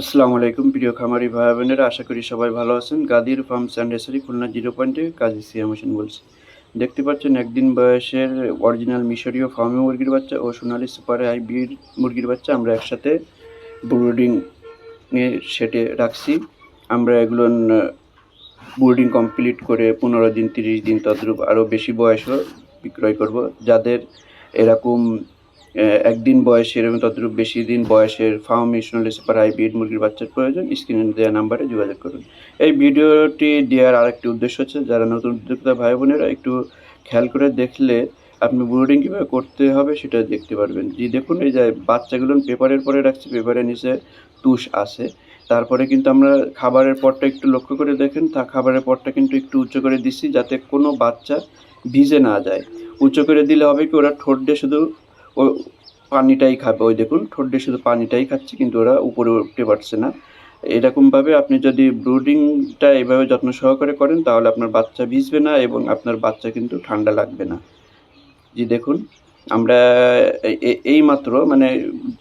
আসসালামু আলাইকুম, প্রিয় খামারি ভাই বোনেরা আশা করি সবাই ভালো আছেন। গাদির ফার্ম স্যান্ডেসারি খুলনা জিরো পয়েন্টে কাজী সিয়া হোসেন বলছি। দেখতে পাচ্ছেন একদিন বয়সের অরিজিনাল মিশরীয় ফার্মি মুরগির বাচ্চা ও সোনালি সুপার হাইব্রিড মুরগির বাচ্চা আমরা একসাথে ব্রুডিং সেটে রাখছি। আমরা এগুলো ব্রুডিং কমপ্লিট করে পনেরো দিন, তিরিশ দিন তদ্রুপ আরও বেশি বয়সও বিক্রয় করব। যাদের এরকম একদিন বয়সের এবং তদ্রূপ বেশি দিন বয়সের ফার্ম মিশনাল সুপার হাইব্রিড মুরগির বাচ্চার প্রয়োজন, স্ক্রিনে দেওয়া নাম্বারে যোগাযোগ করুন। এই ভিডিওটি দেওয়ার আরেকটি উদ্দেশ্য হচ্ছে, যারা নতুন উদ্যোক্তা ভাই বোনেরা, একটু খেয়াল করে দেখলে আপনি ব্রুডিং কীভাবে করতে হবে সেটা দেখতে পারবেন। যে দেখুন, এই যে বাচ্চাগুলো পেপারের পরে রাখছি, পেপারের নিচে তুষ আছে। তারপরে কিন্তু আমরা খাবারের পরটা একটু লক্ষ্য করে দেখেন, তা খাবারের পরটা কিন্তু একটু উঁচু করে দিছি যাতে কোনো বাচ্চা ভিজে না যায়। উঁচু করে দিলে হবে কি, ওরা ঠোঁট দিয়ে শুধু ও পানিটাই খাবে। ওই দেখুন, ঠোঁট দিয়ে শুধু পানিটাই খাচ্ছে, কিন্তু ওরা উপরে উঠতে পারছে না। এরকমভাবে আপনি যদি ব্রুডিংটা এইভাবে যত্ন সহকারে করেন, তাহলে আপনার বাচ্চা ভিজবে না এবং আপনার বাচ্চা কিন্তু ঠান্ডা লাগবে না। জি, দেখুন, আমরা এই মাত্র মানে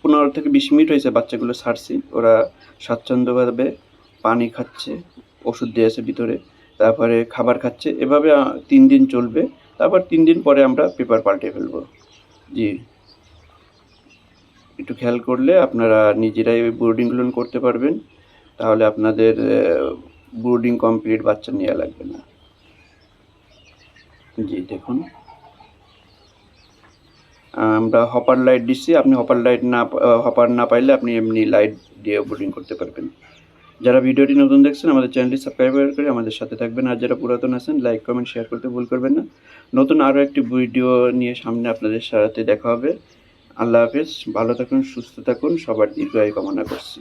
পনেরো থেকে বিশ মিনিট হয়েছে বাচ্চাগুলো ছাড়ছি ওরা স্বাচ্ছন্দ্যভাবে পানি খাচ্ছে, ওষুধ দিয়েছে ভিতরে, তারপরে খাবার খাচ্ছে। এভাবে তিন দিন চলবে। তারপর তিন দিন পরে আমরা পেপার পাল্টে ফেলব। জি। একটু খেয়াল করলে আপনারা নিজেরাই বোর্ডিংগুলো করতে পারবেন। তাহলে আপনাদের বোর্ডিং কমপ্লিট বাচ্চা নেওয়া লাগবে না। জি, দেখুন। আমরা হপার লাইট দিচ্ছি। আপনি হপার লাইট না হপার না পাইলে আপনি এমনি লাইট দিয়ে বোর্ডিং করতে পারবেন। যারা ভিডিওটি নতুন দেখছেন, আমাদের চ্যানেলটি সাবস্ক্রাইব করে আমাদের সাথে থাকবেন। আর যারা পুরাতন আছেন লাইক কমেন্ট শেয়ার করতে ভুল করবেন না। নতুন আরও একটি ভিডিও নিয়ে সামনে আপনাদের সাথে দেখা হবে। আল্লাহ হাফেজ ভালো থাকুন সুস্থ থাকুন সবার দীর্ঘায়ু কামনা করছি।